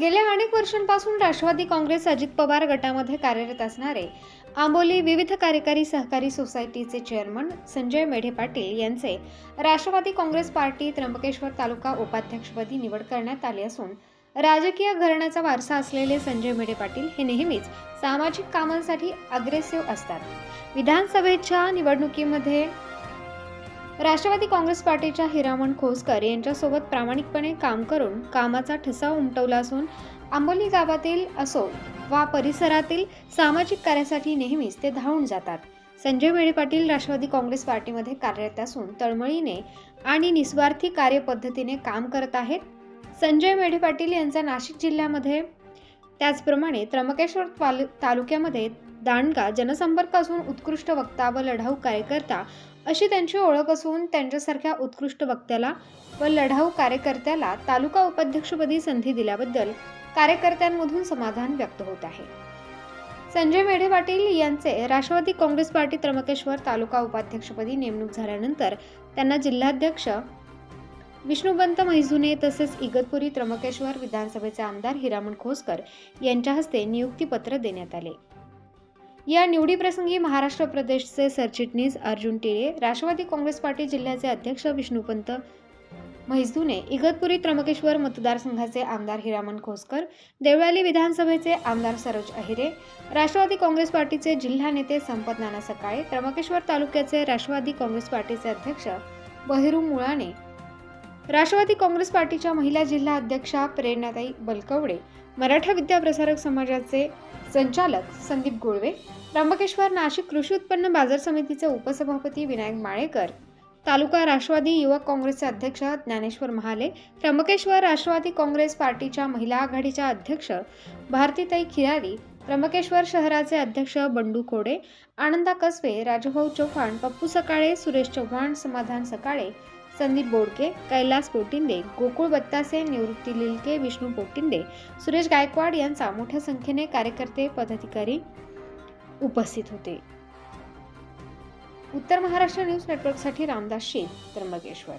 गेल्या अनेक वर्षांपासून राष्ट्रवादी काँग्रेस अजित पवार गटामध्ये कार्यरत असणारे आंबोली विविध कार्यकारी सहकारी सोसायटीचे चेअरमन संजय मेढे पाटील यांचे राष्ट्रवादी काँग्रेस पार्टी त्र्यंबकेश्वर तालुका उपाध्यक्षपदी निवड करण्यात आली असून राजकीय घराण्याचा वारसा असलेले संजय मेढे पाटील हे नेहमीच सामाजिक कामांसाठी अग्रेसिव्ह असतात. विधानसभेच्या निवडणुकीमध्ये राष्ट्रवादी काँग्रेस पार्टीच्या हिरामण खोसकर यांच्यासोबत प्रामाणिकपणे काम करून कामाचा ठसा उमटवला असून आंबोली गावातील असो वा परिसरातील सामाजिक कार्यासाठी नेहमीच ते धावून जातात. संजय मेळे पाटील राष्ट्रवादी काँग्रेस पार्टीमध्ये कार्यरत असून तळमळीने आणि निस्वार्थी कार्यपद्धतीने काम करत आहेत. संजय मेढे पाटील यांचा नाशिक जिल्ह्यामध्ये त्याचप्रमाणे त्र्यंबकेश्वर तालु तालुक्यामध्ये दांडगा जनसंपर्क असून उत्कृष्ट वक्ता व लढाऊ कार्यकर्ता अशी त्यांची ओळख असून त्यांच्यासारख्या उत्कृष्ट वक्त्याला व लढाऊ कार्यकर्त्याला तालुका उपाध्यक्षपदी संधी दिल्याबद्दल कार्यकर्त्यांमधून समाधान व्यक्त होत आहे. संजय मेढे पाटील यांचे राष्ट्रवादी काँग्रेस पार्टी त्र्यंबकेश्वर तालुका उपाध्यक्षपदी नेमणूक झाल्यानंतर त्यांना जिल्हाध्यक्ष विष्णुबंत मैजुने तसेच इगतपुरी त्र्यंबकेश्वर विधानसभेचे आमदार हिरामण खोसकर यांच्या हस्ते नियुक्तीपत्र देण्यात आले. या निवडीप्रसंगी महाराष्ट्र प्रदेशचे सरचिटणीस अर्जुन टिळे राष्ट्रवादी काँग्रेस पार्टी जिल्ह्याचे अध्यक्ष विष्णुपंत म्हैसदूने इगतपुरी त्र्यंबकेश्वर मतदारसंघाचे आमदार हिरामन खोसकर देवळाली विधानसभेचे आमदार सरोज अहिरे राष्ट्रवादी काँग्रेस पार्टीचे जिल्हा नेते संपत नाना सकाळे त्र्यंबकेश्वर तालुक्याचे राष्ट्रवादी काँग्रेस पार्टीचे अध्यक्ष बहिरू मुळाणे राष्ट्रवादी काँग्रेस पार्टीच्या महिला जिल्हा अध्यक्षा प्रेरणाताई बलकवडे मराठा विद्याप्रसारक समाजाचे संचालक संदीप गुळवे त्र्यंबकेश्वर नाशिक कृषी उत्पन्न बाजार समितीचे उपसभापती विनायक माळेकर तालुका राष्ट्रवादी युवक काँग्रेसचे अध्यक्ष ज्ञानेश्वर महाले त्र्यंबकेश्वर राष्ट्रवादी काँग्रेस पार्टीच्या महिला आघाडीच्या अध्यक्ष भारतीताई खिरारी त्र्यंबकेश्वर शहराचे अध्यक्ष बंडू खोडे आनंदा कसबे राजभाऊ चव्हाण पप्पू सकाळे सुरेश चव्हाण समाधान सकाळे संदीप बोडके कैलास पोटिंदे गोकुळ बत्तासे निवृत्ती लिलके विष्णू पोटिंदे सुरेश गायकवाड यांचा मोठ्या संख्येने कार्यकर्ते पदाधिकारी उपस्थित होते. उत्तर महाराष्ट्र न्यूज नेटवर्कसाठी रामदास शेख त्र्यंबकेश्वर.